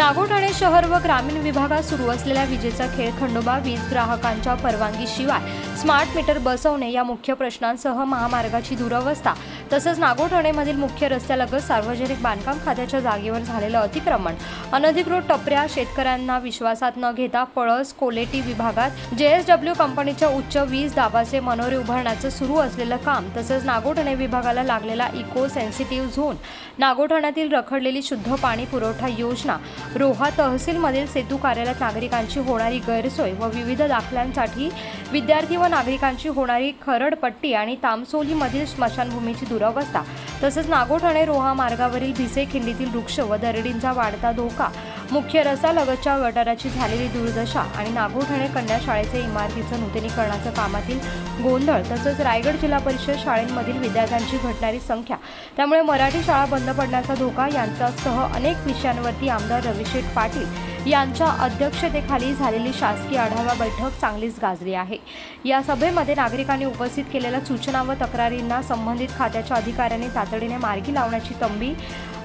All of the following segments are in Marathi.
शहर व ग्रामीण विभागात सुरू असलेल्या विजेचा खेळ खंडोबा वीज ग्राहकांच्या परवानगीशिवाय स्मार्ट मीटर बसवणे या मुख्य प्रश्नांसह महामार्गाची दुरवस्था तसंच नागोठाणेमधील मुख्य रस्त्यालगत सार्वजनिक बांधकाम खात्याच्या जागेवर झालेलं अतिक्रमण. अनधिकृत टपऱ्या शेतकऱ्यांना विश्वासात न घेता पळस कोलेटी विभागात जेएसडब्ल्यू कंपनीच्या उच्च वीज दाबाचे मनोरे उभारण्याचं सुरू असलेलं काम तसंच नागोठाणे विभागाला लागलेला इको सेन्सिटिव्ह झोन नागोठाण्यातील रखडलेली शुद्ध पाणी पुरवठा योजना रोहा तहसीलमधील सेतू कार्यालयात नागरिकांची होणारी गैरसोय व विविध दाखल्यांसाठी विद्यार्थी व नागरिकांची होणारी खरडपट्टी आणि तामसोलीमधील स्मशानभूमीची दुरवस्था. तसंच नागोठणे रोहा मार्गावरील भिसे खिंडीतील वृक्ष व दरडींचा वाढता धोका मुख्य रस्तालगतच्या गटाराची झालेली दुर्दशा आणि नागोठणे कन्या शाळेचे इमारतीचं नूतनीकरणाचं कामातील गोंधळ तसंच रायगड जिल्हा परिषद शाळेंमधील विद्यार्थ्यांची घटणारी संख्या. त्यामुळे मराठी शाळा बंद पडण्याचा धोका यांच्यासह अनेक विषयांवरती आमदार रविशेठ पाटील यांच्या अध्यक्षतेखाली झालेली शासकीय आढावा बैठक चांगलीच गाजली आहे. या सभेमध्ये नागरिकांनी उपस्थित केलेल्या सूचना व तक्रारींना संबंधित खात्याच्या अधिकाऱ्यांनी तातडीने मार्गी लावण्याची तंबी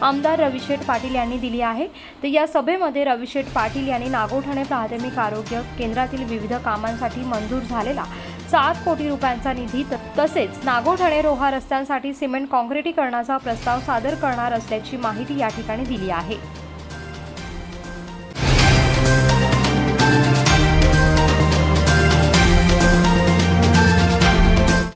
आमदार रविशेठ पाटील यांनी दिली आहे. तर या सभेमध्ये रविशेठ पाटील यांनी नागोठणे प्राथमिक आरोग्य केंद्रातील विविध कामांसाठी मंजूर झालेला सात कोटी रुपयांचा निधी तसेच नागोठणे रोहा रस्त्यांसाठी सिमेंट काँक्रिटीकरणाचा प्रस्ताव सादर करणार असल्याची माहिती या ठिकाणी दिली आहे.